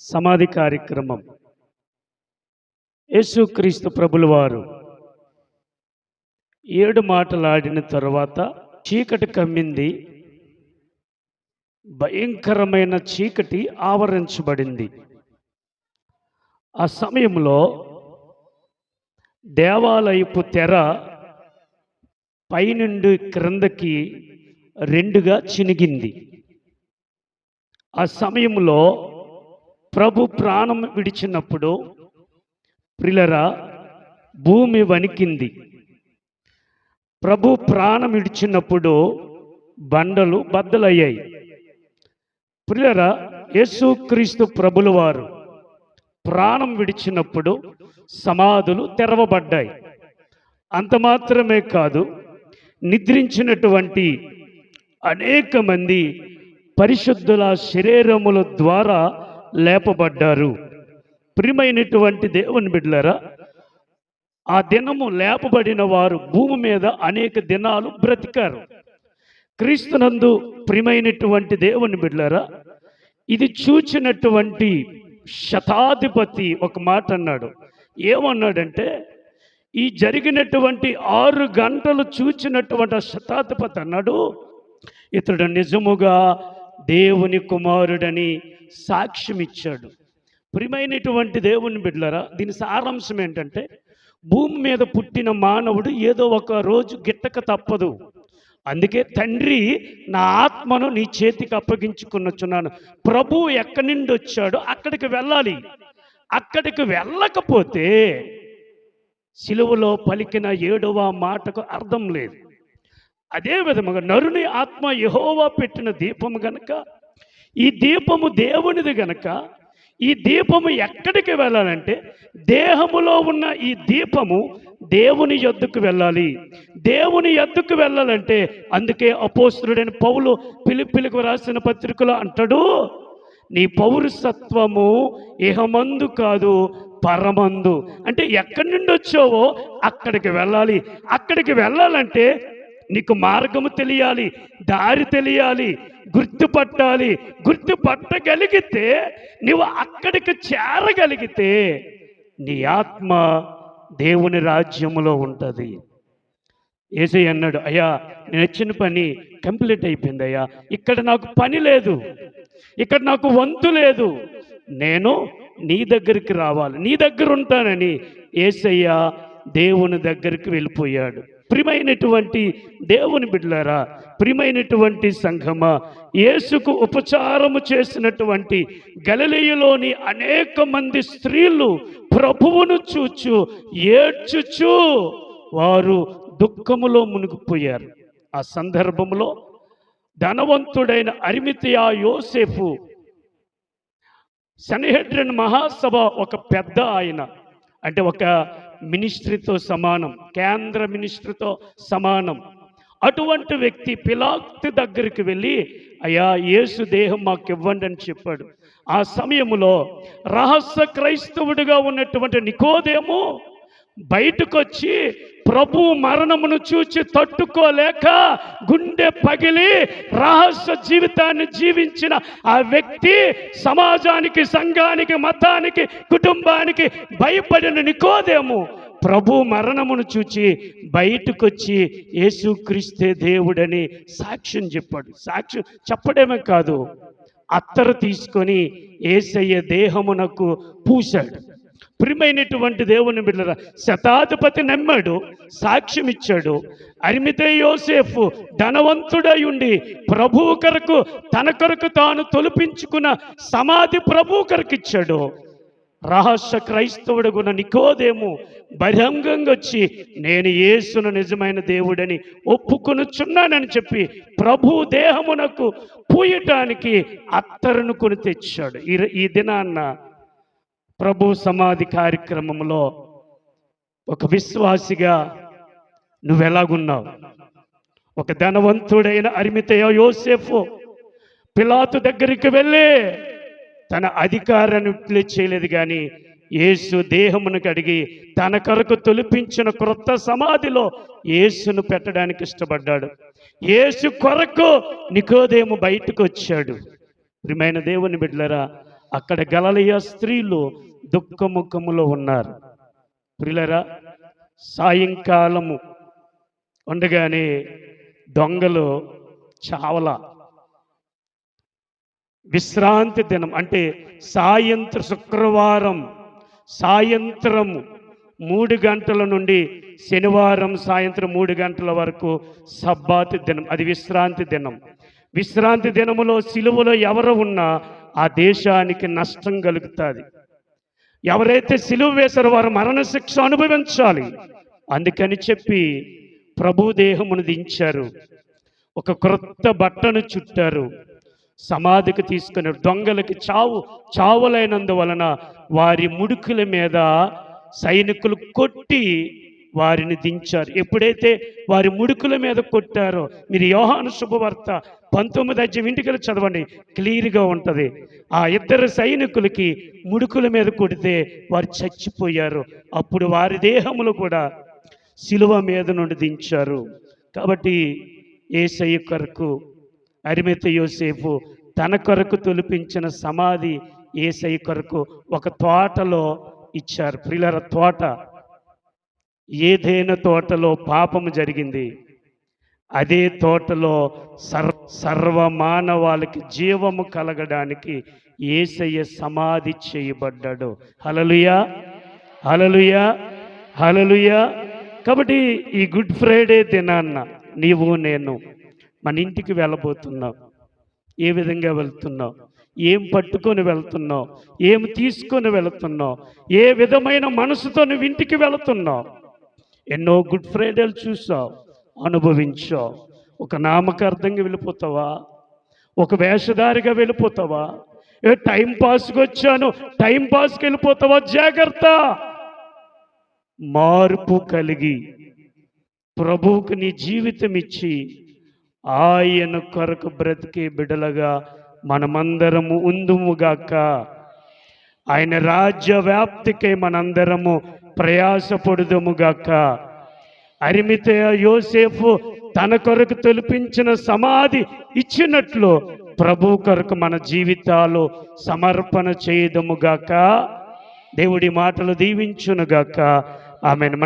సమాధి కార్యక్రమం. యేసుక్రీస్తు ప్రభుల వారు ఏడు మాటలాడిన తరువాత చీకటి కమ్మింది. భయంకరమైన చీకటి ఆవరించబడింది. ఆ సమయంలో దేవాలయపు తెర పైనుండి క్రిందకి రెండుగా చినిగింది. ఆ సమయంలో ప్రభు ప్రాణం విడిచినప్పుడు ప్రిలరా భూమి వణికింది. ప్రభు ప్రాణం విడిచినప్పుడు బండలు బద్దలయ్యాయి. ప్రిలరా యేసుక్రీస్తు ప్రభుల వారు ప్రాణం విడిచినప్పుడు సమాధులు తెరవబడ్డాయి. అంత మాత్రమే కాదు నిద్రించినటువంటి అనేక మంది పరిశుద్ధుల శరీరముల ద్వారా లేపబడ్డారు. ప్రియమైనటువంటి దేవుని బిడ్డలారా ఆ దినము లేపబడిన వారు భూమి మీద అనేక దినాలు బ్రతికారు. క్రీస్తునందు ప్రియమైనటువంటి దేవుని బిడ్డలారా ఇది చూచినటువంటి శతాధిపతి ఒక మాట అన్నాడు. ఏమన్నాడంటే ఈ జరిగినటువంటి ఆరు గంటలు చూచినటువంటి శతాధిపతి అన్నాడు ఇతడు నిజముగా దేవుని కుమారుడని సాక్ష్యం ఇచ్చాడు ప్రియమైనటువంటి దేవుని బిడ్డలరా దీని సారాంశం ఏంటంటే భూమి మీద పుట్టిన మానవుడు ఏదో ఒక రోజు గిట్టక తప్పదు. అందుకే తండ్రి నా ఆత్మను నీ చేతికి అప్పగించుకున్నచున్నాను. ప్రభు ఎక్కడి నుండి వచ్చాడో అక్కడికి వెళ్ళాలి. అక్కడికి వెళ్ళకపోతే సిలువలో పలికిన ఏడవ మాటకు అర్థం లేదు. అదే విధముగా నరుని ఆత్మ యహోవా పెట్టిన దీపము గనక ఈ దీపము దేవునిది గనక ఈ దీపము ఎక్కడికి వెళ్ళాలంటే దేహములో ఉన్న ఈ దీపము దేవుని యొద్దకు వెళ్ళాలి. దేవుని యొద్దకు వెళ్ళాలంటే అందుకే అపోస్తుడైన పౌలు పిలిపిలకు రాసిన పత్రికలో అంటాడు నీ పౌరసత్వము ఇహమందు కాదు పరమందు. అంటే ఎక్కడి నుండి వచ్చావో అక్కడికి వెళ్ళాలి. అక్కడికి వెళ్ళాలంటే నీకు మార్గము తెలియాలి దారి తెలియాలి గుర్తుపట్టాలి. గుర్తుపట్టగలిగితే నువ్వు అక్కడికి చేరగలిగితే నీ ఆత్మ దేవుని రాజ్యములో ఉంటుంది. ఏసై అన్నాడు అయ్యా నేను వచ్చిన పని కంప్లీట్ అయిపోయింది అయ్యా. ఇక్కడ నాకు పని లేదు. ఇక్కడ నాకు వంతు లేదు. నేను నీ దగ్గరికి రావాలి. నీ దగ్గర ఉంటానని ఏసయ్య దేవుని దగ్గరికి వెళ్ళిపోయాడు. ప్రియమైనటువంటి దేవుని బిడ్డలారా ప్రియమైనటువంటి సంఘమా యేసుకు ఉపచారము చేసినటువంటి గలలీయులోని అనేక మంది స్త్రీలు ప్రభువును చూచు ఏడ్చుచు వారు దుఃఖములో మునిగిపోయారు. ఆ సందర్భంలో ధనవంతుడైన అరిమితియా యోసేఫు సనిహెడ్రన్ మహాసభ ఒక పెద్ద ఆయన అంటే ఒక మినిస్ట్రీతో సమానం కేంద్ర మినిస్ట్రీతో సమానం. అటువంటి వ్యక్తి పిలాక్తి దగ్గరికి వెళ్ళి అయ్యా యేసు దేహం మాకు ఇవ్వండి అని చెప్పాడు. ఆ సమయంలో రహస్య క్రైస్తవుడిగా ఉన్నటువంటి నికోదేమో బయటకొచ్చి ప్రభు మరణమును చూచి తట్టుకోలేక గుండె పగిలి రహస్య జీవితాన్ని జీవించిన ఆ వ్యక్తి సమాజానికి సంఘానికి మతానికి కుటుంబానికి భయపడిన నికోదేము ప్రభు మరణమును చూచి బయటకొచ్చి యేసుక్రీస్తే దేవుడని సాక్ష్యం చెప్పాడు. సాక్ష్యం చెప్పడమే కాదు అత్తరు తీసుకొని ఏసయ్య దేహమునకు పూశాడు. ప్రియమైనటువంటి దేవుని బిడ్డల శతాధిపతి నమ్మాడు సాక్ష్యం ఇచ్చాడు అరిమితే యోసేఫు ధనవంతుడై ఉండి ప్రభువు కొరకు తన కొరకు తాను తొలిపించుకున్న సమాధి ప్రభువు కొరకు ఇచ్చాడు రహస్య క్రైస్తవుడు గుణ నికోదేము బహిరంగంగా వచ్చి నేను యేసును నిజమైన దేవుడని ఒప్పుకొనుచున్నానని చెప్పి ప్రభు దేహమునకు పూయటానికి అత్తరును కొని తెచ్చాడు. ఈ ఈ దినాన్న ప్రభు సమాధి కార్యక్రమంలో ఒక విశ్వాసిగా నువ్వెలాగున్నావు? ఒక ధనవంతుడైన అరిమితయ యోసేఫు పిలాతు దగ్గరికి వెళ్ళి తన అధికారాన్ని ఉట్లే చేయలేదు కానీ యేసు దేహమును కడిగి తన కొరకు తొలిపించిన క్రొత్త సమాధిలో యేసును పెట్టడానికి ఇష్టపడ్డాడు. యేసు కొరకు నికోదేము బయటకు వచ్చాడు. ప్రియమైన దేవుని బిడ్డలరా అక్కడ గలలియ స్త్రీలు దుఃఖముఖములో ఉన్నారు. ప్రిలరా సాయంకాలము ఉండగానే దొంగలు చావల. విశ్రాంతి దినం అంటే సాయంత్ర శుక్రవారం సాయంత్రము మూడు గంటల నుండి శనివారం సాయంత్రం మూడు గంటల వరకు సబ్బాతి దినం అది విశ్రాంతి దినం. విశ్రాంతి దినములో సిలువలో ఎవరు ఉన్నా ఆ దేశానికి నష్టం కలుగుతుంది. ఎవరైతే సిలువ వేశారో వారు మరణశిక్ష అనుభవించాలి. అందుకని చెప్పి ప్రభు దేహమును దించారు. ఒక క్రొత్త బట్టను చుట్టారు. సమాధికి తీసుకుని దొంగలకి చావు చావులైనందువలన వారి ముడుకుల మీద సైనికులు కొట్టి వారిని దించారు. ఎప్పుడైతే వారి ముడుకుల మీద కొట్టారో మీరు యోహాను శుభవార్త పంతొమ్మిది అధ్యయం ఇంటికి చదవండి. క్లియర్గా ఉంటుంది. ఆ ఇద్దరు సైనికులకి ముడుకుల మీద కొడితే వారు చచ్చిపోయారు. అప్పుడు వారి దేహములు కూడా శిలువ మీద నుండి దించారు. కాబట్టి ఏసయ్య కొరకు అరిమెత యోసేపు తన కొరకు తొలిపించిన సమాధి ఏసై కొరకు ఒక తోటలో ఇచ్చారు. ప్రిలర తోట ఏదైనా తోటలో పాపము జరిగింది అదే తోటలో సర్వ సర్వమానవాళ్ళకి జీవము కలగడానికి ఏసయ్య సమాధి చేయబడ్డాడు. హలలుయా హలలుయా హలలుయా కాబట్టి ఈ గుడ్ ఫ్రైడే దినాన్న నీవు నేను మన ఇంటికి వెళ్ళబోతున్నావు ఏ విధంగా వెళ్తున్నావు ఏం పట్టుకొని వెళ్తున్నావు ఏం తీసుకొని వెళుతున్నావు ఏ విధమైన మనసుతో నువ్వు ఇంటికి వెళుతున్నావు? ఎన్నో గుడ్ ఫ్రైడేలు చూసావు అనుభవించావు. ఒక నామకార్థంగా వెళ్ళిపోతావా? ఒక వేషధారిగా వెళ్ళిపోతావా? ఏ టైం పాస్కి వచ్చాను టైం పాస్కి వెళ్ళిపోతావా? జాగ్రత్త. మార్పు కలిగి ప్రభువుకు నీ జీవితం ఇచ్చి ఆయన కొరకు బ్రతికే బిడలగా మనమందరము ఉందుముగాక ఆయన రాజ్య వ్యాప్తికై మనందరము ప్రయాసపడుదముగాక. అరిమిత యోసేపు తన కొరకు తొలిపించిన సమాధి ఇచ్చినట్లు ప్రభు కొరకు మన జీవితాలు సమర్పణ చేయదముగాక. దేవుడి మాటలు దీవించునుగాక. ఆమెను.